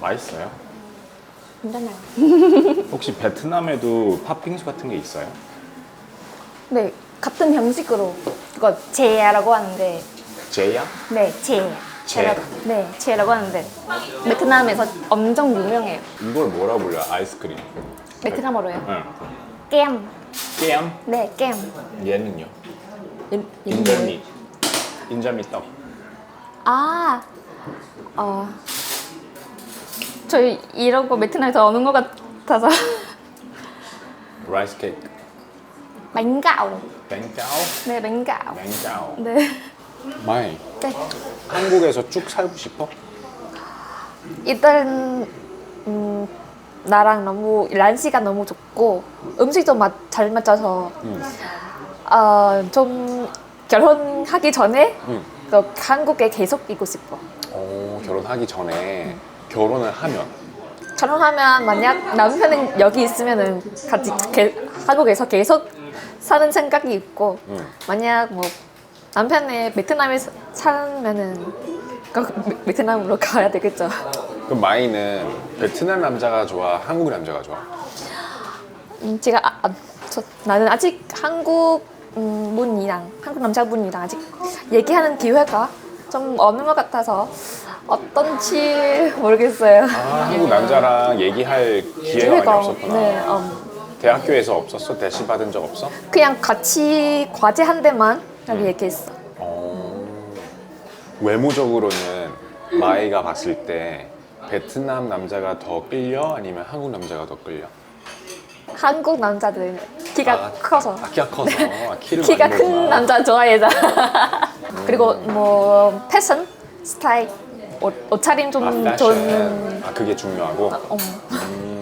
맛있어요? 괜찮아요. 혹시 베트남에도 팥빙수 같은 게 있어요? 네, 같은 형식으로 이거 제라고 하는데 제야? 네, 제. 제. 제라고, 네, 제라고 하는데 베트남에서 엄청 유명해요. 이걸 뭐라 불려? 아이스크림. 베트남어로요. 응. 깸. 깨암? 네, 깸. 얘는요? 인- 인절미. 인절미 떡. 아, 어, 저희 이런 거 베트남에서 오는 것 같아서 라이스 케이크. 맹가오. 뱅짜오? 네, 맹가오. 뱅짜오. 네. 마이. 네. 한국에서 쭉 살고 싶어? 일단 음, 나랑 너무 날씨가 너무 좋고 음식도 맛, 잘 맞아서 응. 어, 좀 결혼하기 전에 응. 그 한국에 계속 있고 싶어. 어, 결혼하기 전에 결혼을 하면 결혼하면 만약 남편은 여기 있으면은 같이 게, 한국에서 계속 사는 생각이 있고 응. 만약 뭐 남편이 베트남에 사- 살면은 그 베- 베트남으로 가야 되겠죠. 그럼 마이는 베트남 남자가 좋아? 한국 남자가 좋아? 음, 제가 아, 아, 저, 나는 아직 한국 음, 분이랑 한국 남자분이랑 아직 얘기하는 기회가 좀 없는 것 같아서 어떤지 모르겠어요. 아, 한국 남자랑 얘기할 기회가 많이 없었구나. 네, 음, 대학교에서 없었어? 대시 받은 적 없어? 그냥 같이 과제 한 대만 여기 음. 얘기했어. 어, 외모적으로는 마이가 봤을 때 베트남 남자가 더 끌려? 아니면 한국 남자가 더 끌려? 한국 남자들 키가 아, 커서 아, 키가 커서 아, 키를 키가 많이 큰 보구나. 남자 좋아해서 그리고 뭐 패션 스타일 옷, 옷차림 좀 아, 패션. 좋은 아, 그게 중요하고? 어, 음,